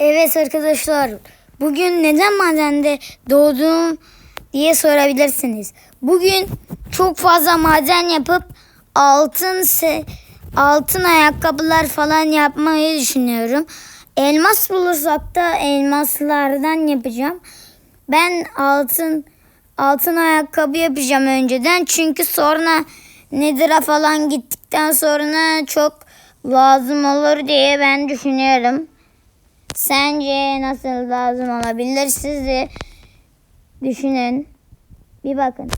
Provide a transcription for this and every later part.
Evet arkadaşlar, bugün neden madende doğdum diye sorabilirsiniz. Bugün çok fazla maden yapıp altın altın ayakkabılar falan yapmayı düşünüyorum. Elmas bulursak da elmaslardan yapacağım. Ben altın altın ayakkabı yapacağım önceden çünkü sonra Nedir'a falan gittikten sonra çok lazım olur diye ben düşünüyorum. Sence nasıl lazım olabilir? Siz de düşünün. Bir bakın.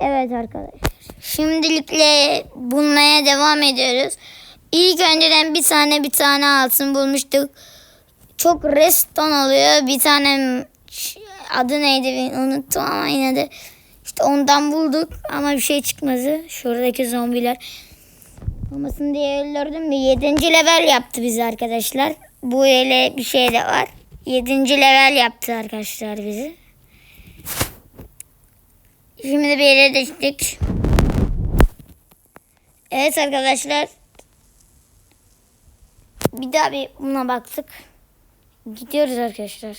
Evet arkadaşlar. Şimdilikle bulmaya devam ediyoruz. İlk önceden bir tane bir tane altın bulmuştuk. Çok reston oluyor. Bir tane adı neydi unuttum ama yine de işte ondan bulduk ama bir şey çıkmadı. Şuradaki zombiler olmasın diye öldürdüm. Bir yedinci level yaptı bizi arkadaşlar. Bu ele bir şey de var. Yedinci level yaptı arkadaşlar bizi. Şimdi bir yere düştük. Evet arkadaşlar. Bir daha bir buna baktık. Gidiyoruz arkadaşlar.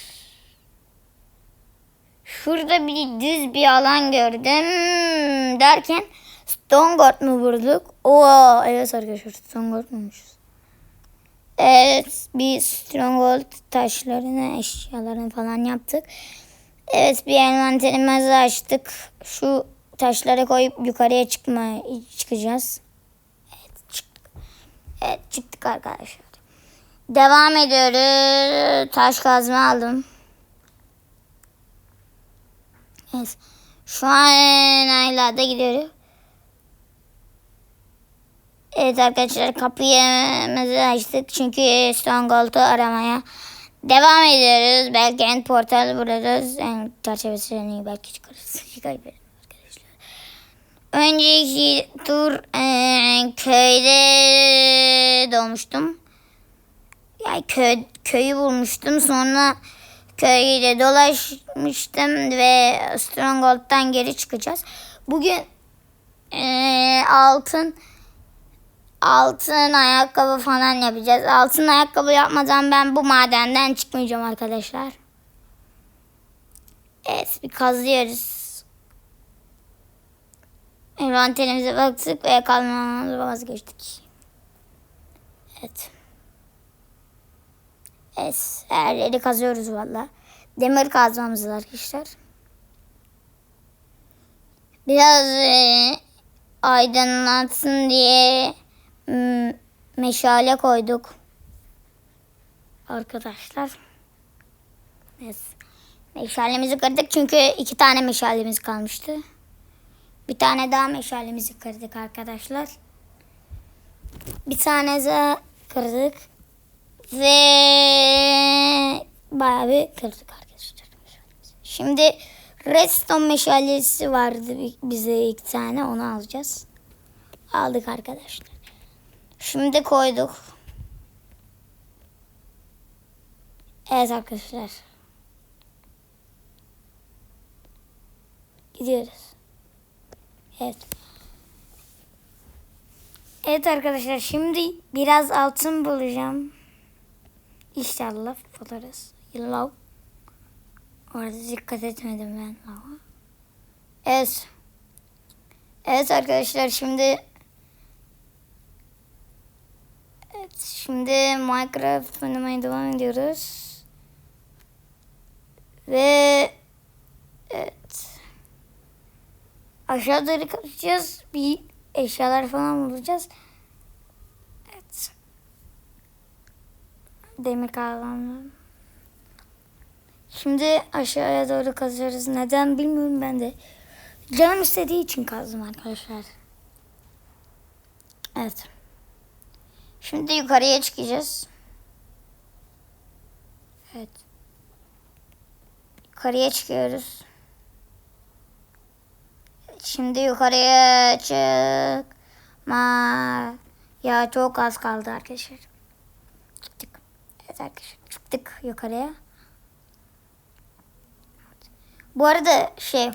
Şurada bir düz bir alan gördüm derken Stone mu vurduk? Oo evet arkadaşlar Stone bulmuşuz. Evet bir Stronghold taşlarını eşyalarını falan yaptık. Evet bir envanterimizi açtık. Şu taşları koyup yukarıya çıkma çıkacağız. Evet çıktık. Evet çıktık arkadaşlar. Devam ediyoruz. Taş kazma aldım. Evet. Şu an aylarda gidiyoruz. Evet arkadaşlar kapıyı açtık çünkü Stronghold'u aramaya devam ediyoruz. Belki end portal buluruz. En çerçevesini belki çıkarız. Kaybederim arkadaşlar. Önceki tur e, köyde doğmuştum. Yani köy, köyü bulmuştum. Sonra köyde dolaşmıştım ve Stronghold'dan geri çıkacağız. Bugün e, altın altın ayakkabı falan yapacağız. Altın ayakkabı yapmadan ben bu madenden çıkmayacağım arkadaşlar. Evet bir kazıyoruz. Envanterimize baktık ve kalmamızı vazgeçtik. Evet. Evet, her yeri kazıyoruz valla. Demir kazmamız var arkadaşlar. Biraz e, aydınlatsın diye meşale koyduk. Arkadaşlar. Evet. Meşalemizi kırdık çünkü iki tane meşalemiz kalmıştı. Bir tane daha meşalemizi kırdık arkadaşlar. Bir tane daha kırdık. Ve bayağı bir kırdık arkadaşlar. Şimdi redstone meşalesi vardı bi- bize iki tane onu alacağız. Aldık arkadaşlar. Şimdi koyduk. Evet arkadaşlar. Gidiyoruz. Evet. Evet arkadaşlar şimdi biraz altın bulacağım. İnşallah buluruz. Lav. Orada dikkat etmedim ben. Evet. Evet arkadaşlar şimdi Evet şimdi Minecraft oynamaya devam ediyoruz. Ve evet. Aşağı doğru kaçacağız. Bir eşyalar falan bulacağız. Evet. Demir kazandım. Şimdi aşağıya doğru kazıyoruz. Neden bilmiyorum ben de. Canım istediği için kazdım arkadaşlar. Evet. Şimdi yukarıya çıkacağız. Evet. Yukarıya çıkıyoruz. Şimdi yukarıya çıkma. Ya çok az kaldı arkadaşlar. Çıktık. Evet arkadaşlar çıktık yukarıya. Bu arada şey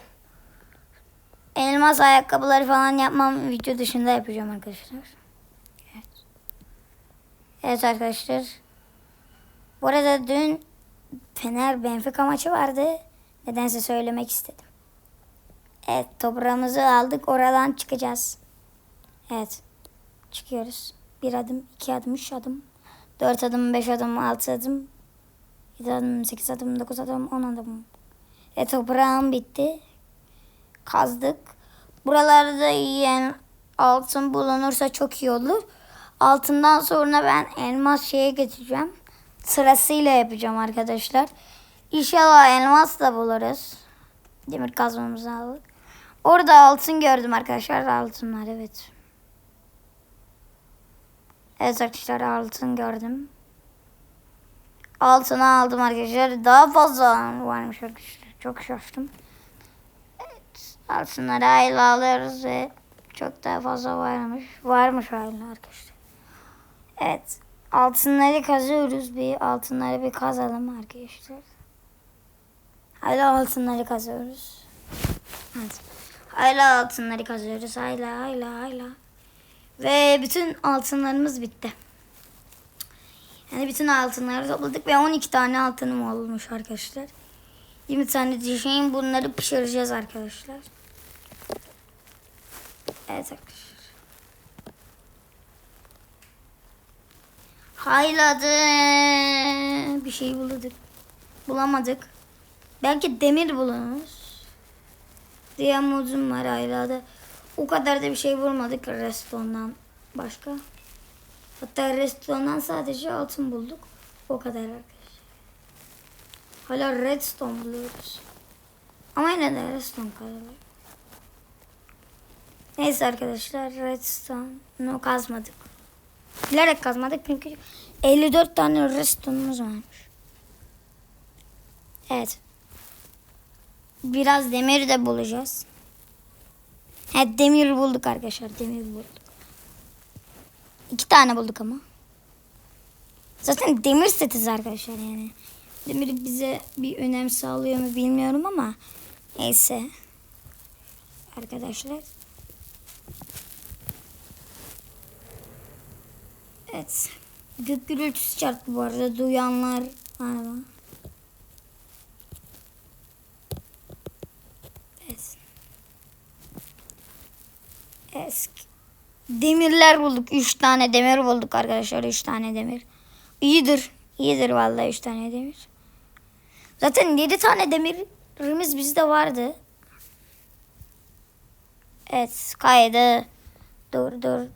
elmas ayakkabıları falan yapmam video dışında yapacağım arkadaşlar. Evet. Arkadaşlar. Bu arada dün Fener Benfica maçı vardı. Nedense söylemek istedim. Evet toprağımızı aldık. Oradan çıkacağız. Evet. Çıkıyoruz. Bir adım, iki adım, üç adım. Dört adım, beş adım, altı adım. Yedi adım, sekiz adım, dokuz adım, on adım. E toprağım bitti. Kazdık. Buralarda yiyen altın bulunursa çok iyi olur. Altından sonra ben elmas şeye getireceğim. Sırasıyla yapacağım arkadaşlar. İnşallah elmas da buluruz. Demir kazmamızı aldık. Orada altın gördüm arkadaşlar. Altınlar evet. Evet arkadaşlar altın gördüm. Altını aldım arkadaşlar. Daha fazla varmış arkadaşlar. Çok şaştım. Evet. Altınları hala alıyoruz ve çok daha fazla varmış. Varmış hala arkadaşlar. Evet. Altınları kazıyoruz. Bir altınları bir kazalım arkadaşlar. Hala altınları kazıyoruz. Evet. Hala altınları kazıyoruz. Hala hala hala. Ve bütün altınlarımız bitti. Yani bütün altınları topladık ve 12 tane altınım olmuş arkadaşlar. 20 tane düşeyim bunları pişireceğiz arkadaşlar. Evet arkadaşlar. Hayladı. Bir şey bulduk. Bulamadık. Belki demir bulunur. Diyamuzum var hayladı. O kadar da bir şey bulmadık restondan başka. Hatta restondan sadece altın bulduk. O kadar arkadaşlar. Hala redstone buluyoruz. Ama yine de redstone kalıyor. Neyse arkadaşlar redstone'u kazmadık. Bilerek kazmadık çünkü 54 tane redstone'umuz varmış. Evet. Biraz demir de bulacağız. Evet demir bulduk arkadaşlar. Demir bulduk. İki tane bulduk ama. Zaten demir setiz arkadaşlar yani. Demir bize bir önem sağlıyor mu bilmiyorum ama neyse. Arkadaşlar. Evet. Gök gürültüsü çarptı bu arada. Duyanlar var mı? Evet. Eski. Demirler bulduk. Üç tane demir bulduk arkadaşlar. Üç tane demir. İyidir. İyidir vallahi üç tane demir. Zaten yedi tane demirimiz bizde vardı. Evet kaydı. Dur dur